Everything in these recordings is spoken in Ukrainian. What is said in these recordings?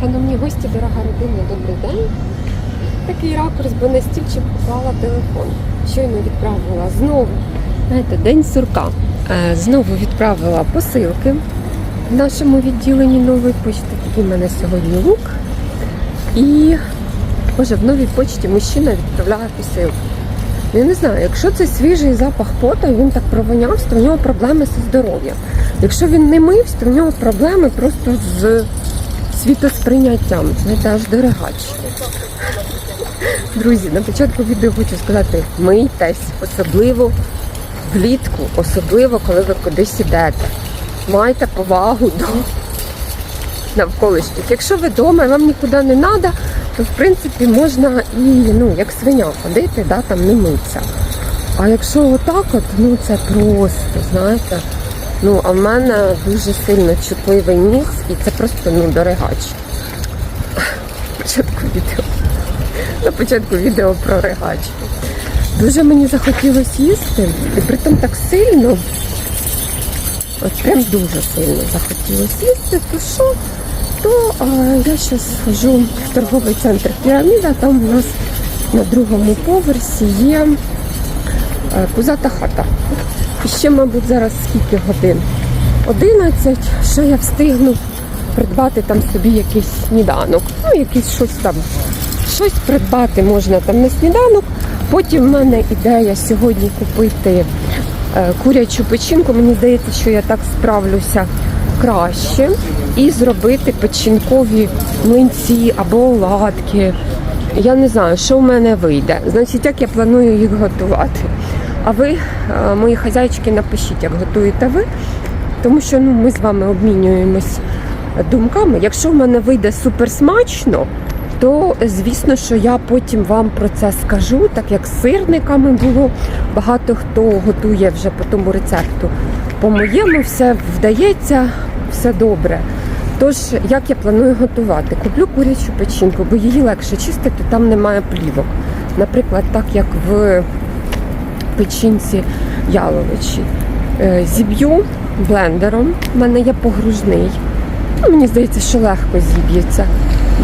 Шановні гості, дорога родина, добрий день. Такий ракурс, бо на стільчик поклала телефон. Щойно відправила знову. Знаєте, день сурка. Е, Знову відправила посилки в нашому відділенні нової почти. Такий в мене сьогодні лук. І Боже, в новій почті мужчина відправляє посилку. Я не знаю, якщо це свіжий запах поту, він так провонявся, то в нього проблеми зі здоров'ям. Якщо він не мився, то в нього проблеми просто з світосприйняттям. Знаєте, аж дорогачі. Друзі, на початку відео хочу сказати, мийтесь, особливо влітку, особливо коли ви кудись ідете. Майте повагу до навколишніх. Якщо ви вдома і вам нікуди не треба, то в принципі можна і ну, як свиня ходити, да, там не митися. А якщо отак, от, ну це просто, знаєте. Ну, а в мене дуже сильно чутливий ніс, і це просто ну, дорогач. Початку відео. На початку відео про регач. Дуже мені захотілося їсти, і притом так сильно, от прям дуже сильно захотілося їсти, то що? То а, я зараз схожу в торговий центр Піраміда, там у нас на другому поверсі є е, пузата хата. Ще, мабуть, зараз скільки годин? 11, що я встигну придбати там собі якийсь сніданок. Ну, якийсь щось там. Щось придбати можна там на сніданок. Потім в мене ідея сьогодні купити е, курячу печінку. Мені здається, що я так справлюся краще. І зробити печінкові млинці або оладки. Я не знаю, що в мене вийде. Значить, як я планую їх готувати. А ви, е, мої хазяйчики, напишіть, як готуєте ви, тому що ну, ми з вами обмінюємось думками. Якщо в мене вийде супер смачно, то звісно, що я потім вам про це скажу, так як з сирниками було. Багато хто готує вже по тому рецепту. По-моєму, все вдається, все добре. Тож, як я планую готувати? Куплю курячу печінку, бо її легше чистити, там немає плівок. Наприклад, так як в печінці яловичі. Е, Зіб'ю блендером, в мене є погружний. Ну, мені здається, що легко зіб'ється.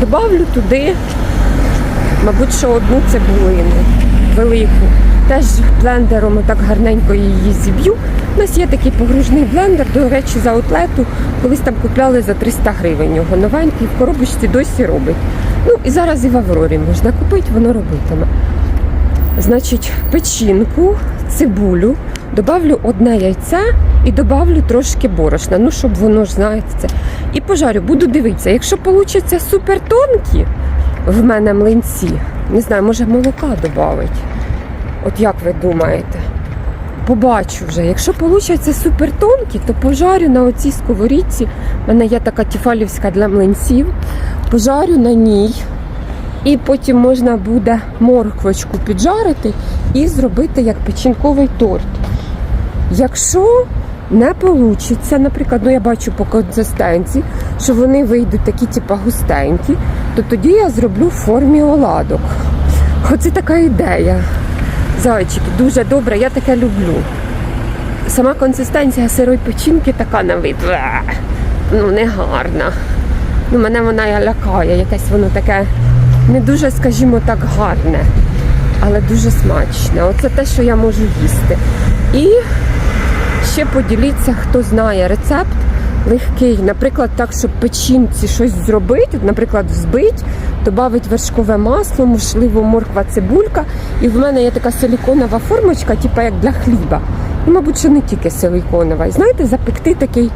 Добавлю туди, мабуть, що одну цибулину велику. Теж блендером так гарненько її зіб'ю. У нас є такий погружний блендер, до речі, за аутлету. Колись там купляли за 300 гривень його новенький, в коробочці досі робить. Ну і зараз і в Аврорі можна купити, воно робитиме. Значить, печінку, цибулю, добавлю одне яйце і добавлю трошки борошна. Ну, щоб воно ж знаєте це. І пожарю, буду дивитися. Якщо вийде супер тонкі в мене млинці, не знаю, може молока додати. От як ви думаєте? Побачу вже. Якщо вийде супер тонкі, то пожарю на оцій сковорідці. У мене є така тіфалівська для млинців. Пожарю на ній. І потім можна буде морквочку піджарити і зробити як печінковий торт. Якщо не вийде, наприклад, ну я бачу по консистенції, що вони вийдуть такі, типу, густенькі, то тоді я зроблю в формі оладок. Оце така ідея. Зайчики, дуже добре, я таке люблю. Сама консистенція сирої печінки така на вид. Ну, не гарна. Ну, мене вона лякає, якесь воно таке не дуже, скажімо так, гарне, але дуже смачне. Оце те, що я можу їсти. І ще поділіться, хто знає рецепт легкий. Наприклад, так, щоб печінці щось зробити, наприклад, взбить, додати вершкове масло, можливо, морква цибулька. І в мене є така силіконова формочка, типу як для хліба. І, мабуть, що не тільки силіконова. І знаєте, запекти такий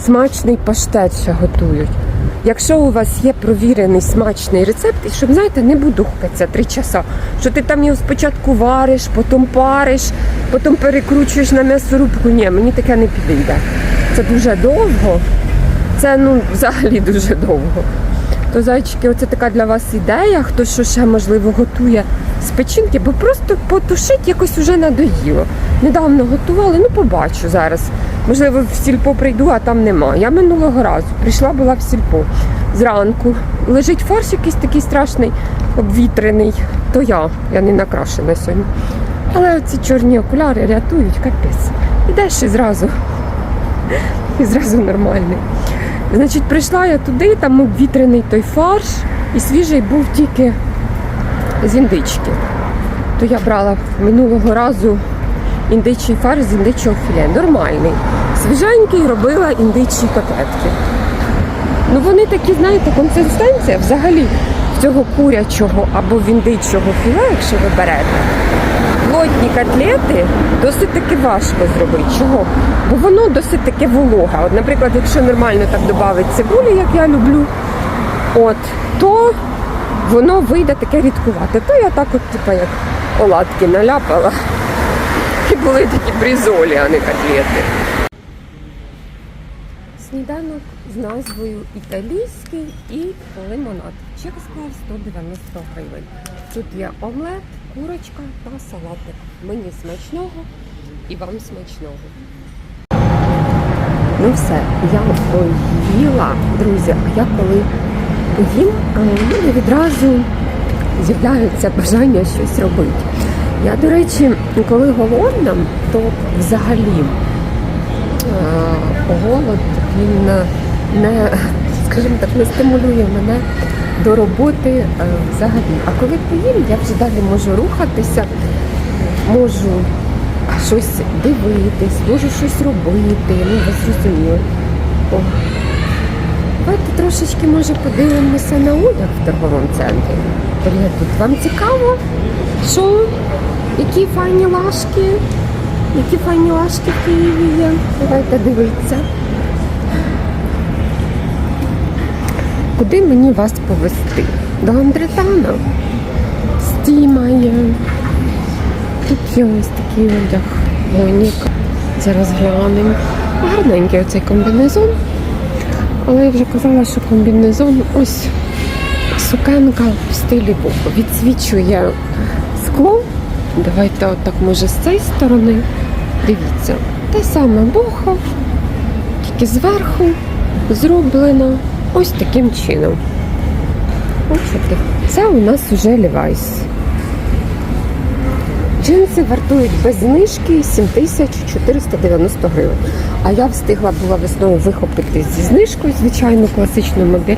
смачний паштет ще готують. Якщо у вас є провірений смачний рецепт, і щоб знаєте, не будухкаться три часа. Що ти там його спочатку вариш, потім париш, потім перекручуєш на м'ясорубку. Ні, мені таке не підійде. Це дуже довго. Це ну взагалі дуже довго. То зайчики, оце така для вас ідея. Хто що ще можливо готує з печінки, бо просто потушить якось уже надоїло. Недавно готували, ну побачу зараз. Можливо, в сільпо прийду, а там нема. Я минулого разу прийшла, була в сільпо зранку. Лежить фарш якийсь такий страшний, обвітрений. То я, я не накрашена сьогодні. Але ці чорні окуляри рятують, капець. Ідеш і зразу. І зразу нормальний. Значить, прийшла я туди, там обвітрений той фарш, і свіжий був тільки з індички. То я брала минулого разу індичий фарш з індичого філе. Нормальний. Свіженький робила індичі котлетки. Ну вони такі, знаєте, консистенція взагалі цього курячого або віндичого філе, якщо ви берете. Плотні котлети досить таки важко зробити. Чого? Бо воно досить таке волога. От, наприклад, якщо нормально так додати цибулі, як я люблю, от, то воно вийде таке рідкувате. То я так от, типу, як оладки наляпала. Були такі брізолі, а не котлети. Сніданок з назвою Італійський і лимонад. Склав 190 гривень. Тут є омлет, курочка та салатик. Мені смачного і вам смачного. Ну все, я поїла, друзі. А я коли поїм, у мене відразу з'являється бажання щось робити. Я, до речі, коли голодна, то взагалі е, голод він не- скажімо так, не стимулює мене до роботи е, взагалі. А коли поїм, я вже далі можу рухатися, можу щось дивитись, можу щось робити. Ну, ви зрозуміли. Давайте трошечки може подивимося на одяг в торговому центрі. Привіт, вам цікаво? Що? Які файні лашки? Які файні лашки в Києві є? Давайте дивитися. Куди мені вас повести? До Андретана? Стіма є. Тут є ось такий одяг. Моніка. Зараз глянемо. Гарненький оцей комбінезон. Але я вже казала, що комбінезон ось сукенка в стилі. Відсвічує скло. Давайте отак, може, з цієї сторони. Дивіться, те саме бохо, тільки зверху зроблено ось таким чином. Бачите? Це у нас уже Levi's. Джинси вартують без знижки 7490 гривень. А я встигла була весною вихопити зі знижкою, звичайно, класичну модель.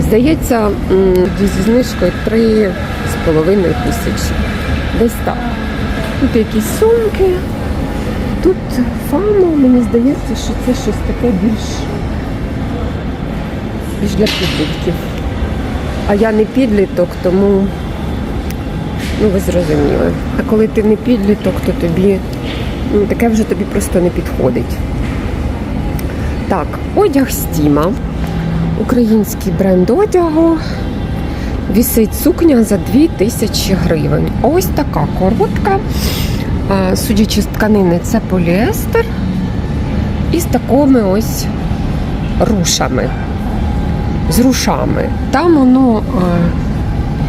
Здається, зі знижкою 3,5 тисячі. Десь. Тут якісь сумки. Тут фану, мені здається, що це щось таке більш, більш для підлітків. А я не підліток, тому ну ви зрозуміли. А коли ти не підліток, то тобі ну, таке вже тобі просто не підходить. Так, одяг Стіма. Український бренд одягу. Вісить сукня за 2000 гривень. Ось така коротка. Судячи з тканини, це поліестер. І з такими ось рушами. З рушами. Там воно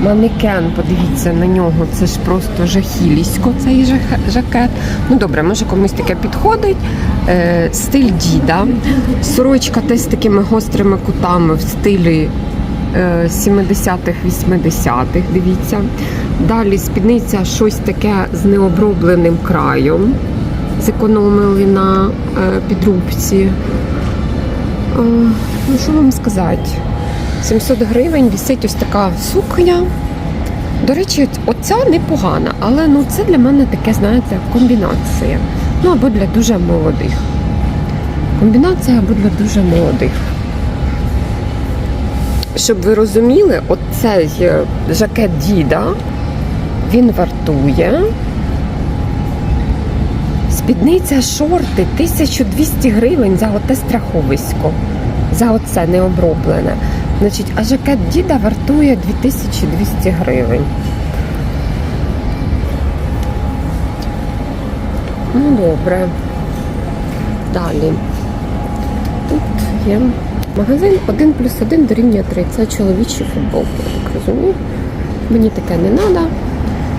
манекен, подивіться на нього, це ж просто жахілісько, цей жакет. Ну добре, може комусь таке підходить. Е, стиль діда. Сорочка теж з такими гострими кутами в стилі 70-х, 80-х, дивіться. Далі спідниця щось таке з необробленим краєм. Зекономили на е, підрубці. Е, ну, що вам сказати? 700 гривень вісить ось така сукня. До речі, оця непогана, але ну це для мене таке, знаєте, комбінація. Ну або для дуже молодих. Комбінація або для дуже молодих. Щоб ви розуміли, оцей е, жакет діда, він вартує. Спідниця шорти 1200 гривень за оте страховисько. За оце необроблене. Значить, а жакет діда вартує 2200 гривень. Ну, добре. Далі. Тут є магазин 1 плюс 1 дорівнює 3. Це чоловічі футболки, я так розумію. Мені таке не треба.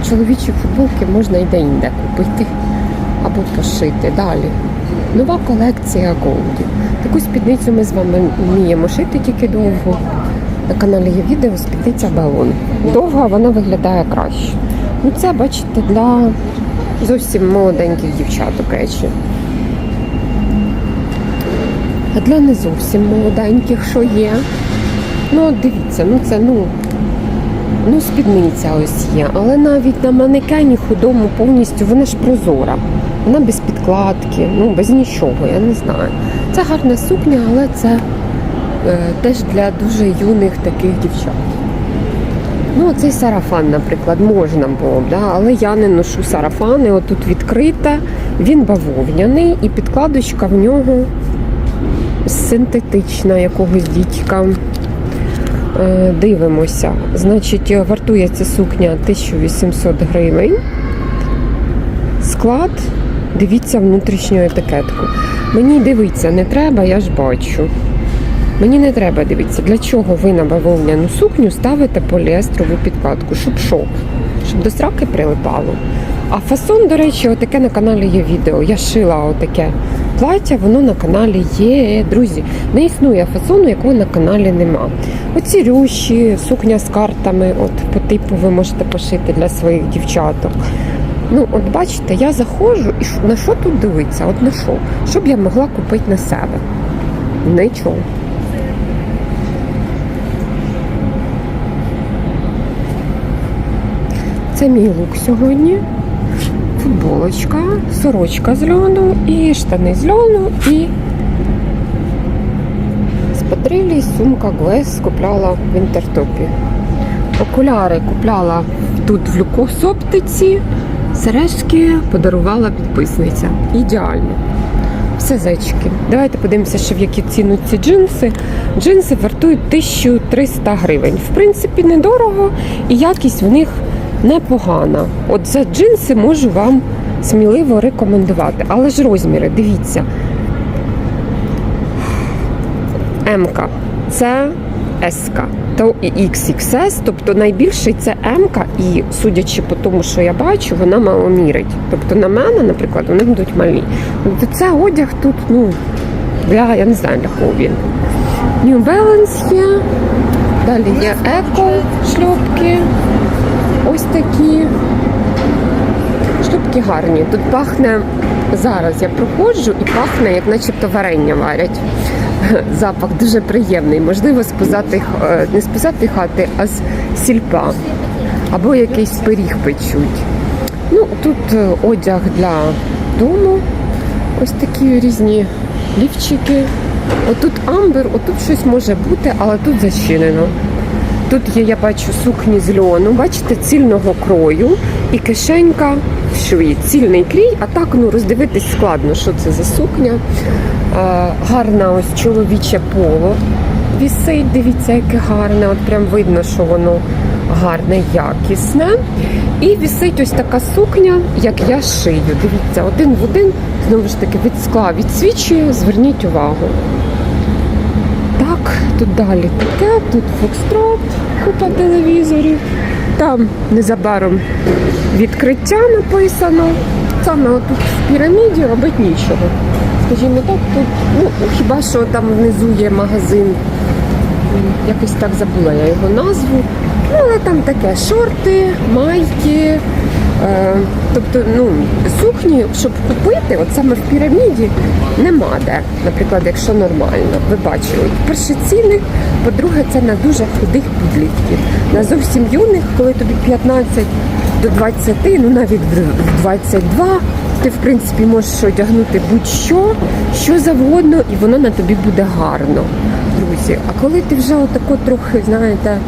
Чоловічі футболки можна і де-інде купити або пошити. Далі. Нова колекція Голді. Таку спідницю ми з вами вміємо шити тільки довго. На каналі є відео спідниця балон. Довго вона виглядає краще. Ну це, бачите, для зовсім молоденьких дівчаток речі. А для не зовсім молоденьких, що є. Ну, дивіться, ну це ну. Ну, спідниця ось є, але навіть на манекені худому повністю вона ж прозора. Вона без підкладки, ну без нічого, я не знаю. Це гарна сукня, але це е, теж для дуже юних таких дівчат. Ну, цей сарафан, наприклад, можна було б, да? але я не ношу сарафани. Отут відкрита, він бавовняний і підкладочка в нього синтетична якогось дідька. Е, Дивимося. Значить, е, вартує ця сукня 1800 гривень. Склад, дивіться внутрішню етикетку. Мені дивитися не треба, я ж бачу. Мені не треба дивитися, для чого ви на бавовняну сукню ставите поліестрову підкладку, щоб що? Щоб до сраки прилипало. А фасон, до речі, отаке на каналі є відео. Я шила отаке плаття, воно на каналі є. Друзі, не існує фасону, якого на каналі нема. Оці рющі, сукня з картами, от по типу ви можете пошити для своїх дівчаток. Ну, от бачите, я заходжу і на що тут дивитися? От на що? Що б я могла купити на себе? Нічого. Це мій лук сьогодні. Футболочка, сорочка з льону і штани з льону і спадрилі, сумка Гвес купляла в інтертопі. Окуляри купляла тут в люкосоптиці, сережки подарувала підписниця. Ідеально. Все зайчики. Давайте подивимося, ще в які ціну ці джинси. Джинси вартують 1300 гривень. В принципі, недорого і якість в них непогана. От за джинси можу вам сміливо рекомендувати. Але ж розміри, дивіться. М-ка, це С-ка, то і XXS, тобто найбільший це М-ка, і судячи по тому, що я бачу, вона мало мірить. Тобто на мене, наприклад, вони будуть малі. Тобто це одяг тут, ну, для, я не знаю, для кого він. New Balance є, далі є еко шльопки, ось такі. Шлюпки гарні. Тут пахне зараз. Я проходжу і пахне, як начебто варення варять. Запах дуже приємний. Можливо, з позатих, е, не з позатої хати, а з сільпа. Або якийсь пиріг печуть. Ну, тут е, одяг для дому. Ось такі різні лівчики. Отут амбер, отут щось може бути, але тут зачинено. Тут є, я бачу, сукні з льону, бачите, цільного крою і кишенька в шві. Цільний крій, а так ну, роздивитись складно, що це за сукня. Е, гарна ось чоловіче поло. Вісить, дивіться, яке гарне. От прям видно, що воно гарне, якісне. І вісить ось така сукня, як я шию. Дивіться, один в один, знову ж таки, від скла відсвічує, зверніть увагу. Так, тут далі таке, тут фокстрот, купа телевізорів. Там незабаром відкриття написано. Саме отут в піраміді робить нічого. Скажімо так, тут, ну, хіба що там внизу є магазин. Якось так забула я його назву. Ну, але там таке шорти, майки. Е, тобто, ну, сукні, щоб купити, от саме в піраміді, нема де. Наприклад, якщо нормально, ви бачили. Перше ціни, по-друге, це на дуже худих підлітків. На зовсім юних, коли тобі 15 до 20, ну навіть в 22, ти в принципі можеш одягнути будь-що, що завгодно, і воно на тобі буде гарно, друзі. А коли ти вже отако трохи, знаєте,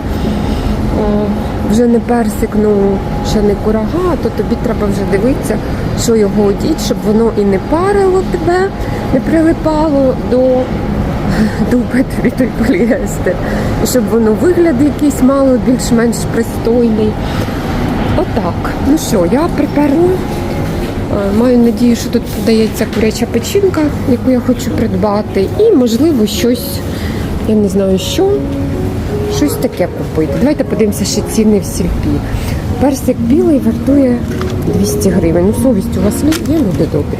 вже не персик, ну ще не курага, то тобі треба вже дивитися, що його одіть, щоб воно і не парило тебе, не прилипало до дуби тобі той поліестер. І щоб воно вигляд якийсь мало більш-менш пристойний. Отак. Ну що, я приперла. Е, Маю надію, що тут подається куряча печінка, яку я хочу придбати, і можливо щось, я не знаю що, таке купити. Давайте подивимося ще ціни в сільпі. Персик білий вартує 200 гривень. Ну, совість у вас є, люди добрі.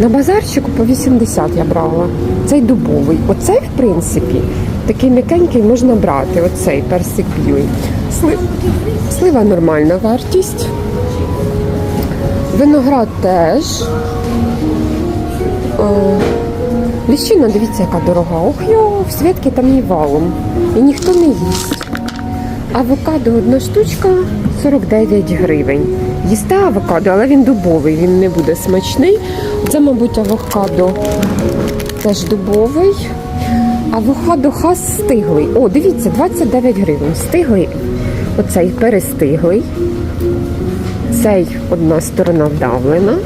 На базарчику по 80 я брала. Цей дубовий. Оцей, в принципі, такий м'якенький можна брати. Оцей персик білий. Слив... Слива нормальна вартість. Виноград теж. О, Ліщина, дивіться, яка дорога. Ох йо, в святки там її валом. І ніхто не їсть. Авокадо одна штучка 49 гривень. Їсте авокадо, але він дубовий, він не буде смачний. Це, мабуть, авокадо теж дубовий. Авокадо хас стиглий. О, дивіться, 29 гривень. Стиглий. Оцей перестиглий. Цей одна сторона вдавлена.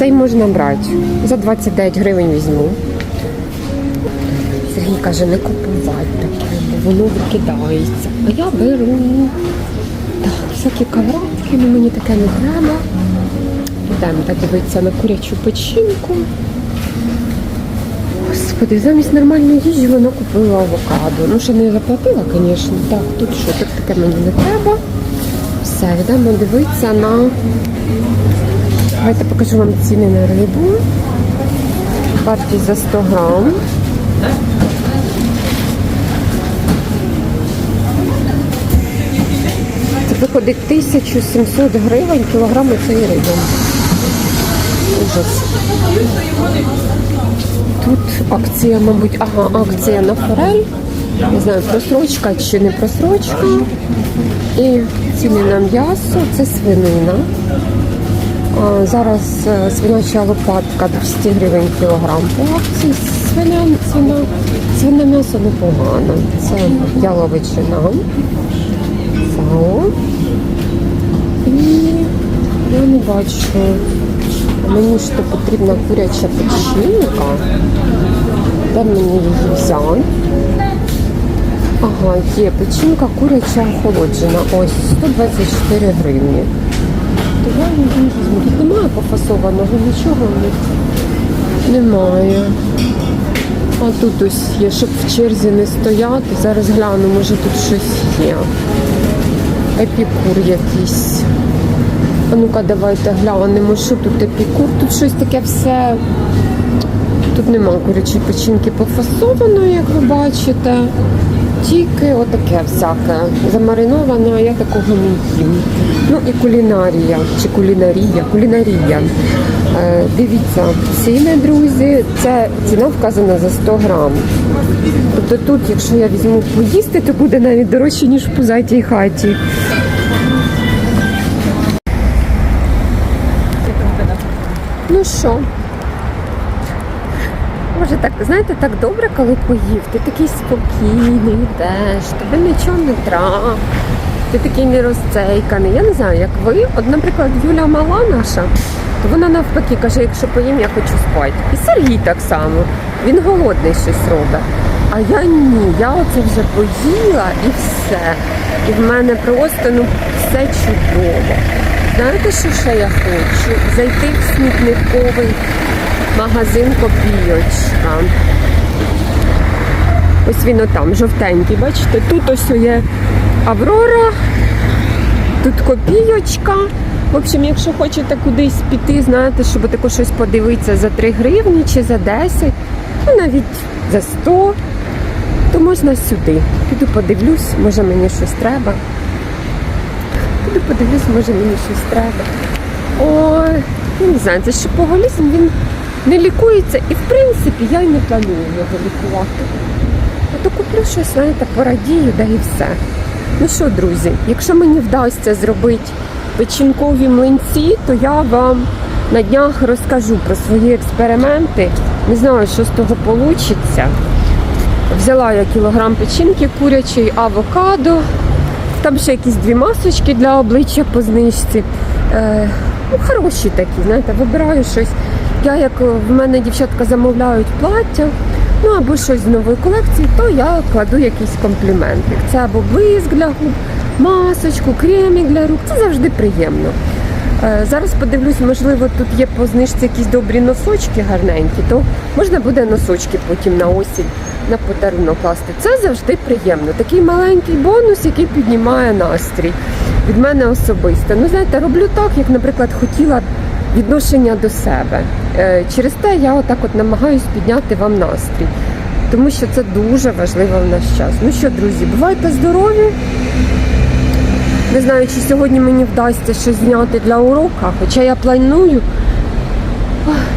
Цей можна брати. За 29 гривень візьму. Сергій каже, не купувати таке, бо воно викидається. А я беру. Так, всякі кавратки, ну мені таке не треба. Йдемо дивитися на курячу печінку. Господи, замість нормальної їжі вона купила авокадо. Ну, ще не заплатила, звісно. Так, тут що, тут таке мені не треба. Все, йдемо дивитися на. Давайте покажу вам ціни на рибу. Партії за 100 грам. Це виходить 1700 гривень кілограми цієї риби. Ужас. Тут акція, мабуть, ага, акція на форель. Не знаю, просрочка чи не просрочка. І ціни на м'ясо, це свинина. А, Зараз е, свиняча лопатка 200 гривень кілограм по акції. Свиня, свина, свине м'ясо непогано. Це яловичина, сало. І я не бачу. Мені ж то потрібна куряча печінка. Де мені її взяти? Ага, є печінка куряча охолоджена. Ось 124 гривні. То я її візьму. Тут немає пофасованого, нічого в них немає. А тут ось є, щоб в черзі не стояти. Зараз гляну, може тут щось є. Епікур якийсь. А ну-ка, давайте глянемо, що тут епікур. Тут щось таке все. Тут нема курячої печінки пофасованої, як ви бачите. Тільки отаке всяке. Замариноване, я такого не їм. Ну і кулінарія, чи кулінарія, кулінарія. Е, дивіться, ціни, друзі, це ціна вказана за 100 грам. Тобто тут, якщо я візьму поїсти, то буде навіть дорожче, ніж в пузатій хаті. Ну що? Може так, знаєте, так добре, коли поїв. Ти такий спокійний, йдеш, тобі нічого не треба. Ти такий не розцейканий. Я не знаю, як ви. От, наприклад, Юля мала наша, то вона навпаки каже, якщо поїм, я хочу спати. І Сергій так само. Він голодний щось робить. А я ні, я оце вже поїла і все. І в мене просто ну все чудово. Знаєте, що ще я хочу? Зайти в смітниковий магазин копійочка. Ось він отам, жовтенький, бачите? Тут ось є Аврора, тут копійочка. В общем, якщо хочете кудись піти, знаєте, щоб тако щось подивитися за 3 гривні чи за 10, ну навіть за 100, то можна сюди. Піду подивлюсь, може мені щось треба. Піду подивлюсь, може мені щось треба. Ой, я не знаю, це шипоголізм, він не лікується і в принципі я й не планую його лікувати. А то куплю щось, знаєте, порадію, да і все. Ну що, друзі, якщо мені вдасться зробити печінкові млинці, то я вам на днях розкажу про свої експерименти. Не знаю, що з того вийде. Взяла я кілограм печінки курячої, авокадо. Там ще якісь дві масочки для обличчя по знижці. Е, ну, хороші такі, знаєте, вибираю щось. Я як в мене дівчатка замовляють плаття, ну або щось з нової колекції, то я кладу якийсь компліментик. Це або блиск для губ, масочку, кремік для рук. Це завжди приємно. Е, Зараз подивлюсь, можливо, тут є по знижці якісь добрі носочки гарненькі, то можна буде носочки потім на осінь на подарунок класти. Це завжди приємно. Такий маленький бонус, який піднімає настрій від мене особисто. Ну, знаєте, роблю так, як, наприклад, хотіла відношення до себе. Е, Через те я отак от намагаюсь підняти вам настрій. Тому що це дуже важливо в наш час. Ну що, друзі, бувайте здорові! Не знаю, чи сьогодні мені вдасться щось зняти для урока, хоча я планую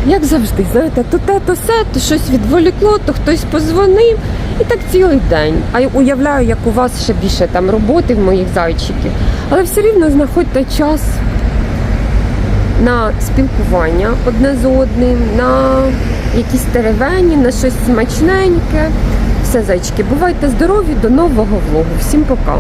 Як завжди, знаєте, то те, то все, то щось відволікло, то хтось позвонив. І так цілий день. А я уявляю, як у вас ще більше там роботи в моїх зайчиків. Але все рівно знаходьте час на спілкування одне з одним, на якісь теревені, на щось смачненьке. Все, зайчики, бувайте здорові, до нового влогу. Всім пока!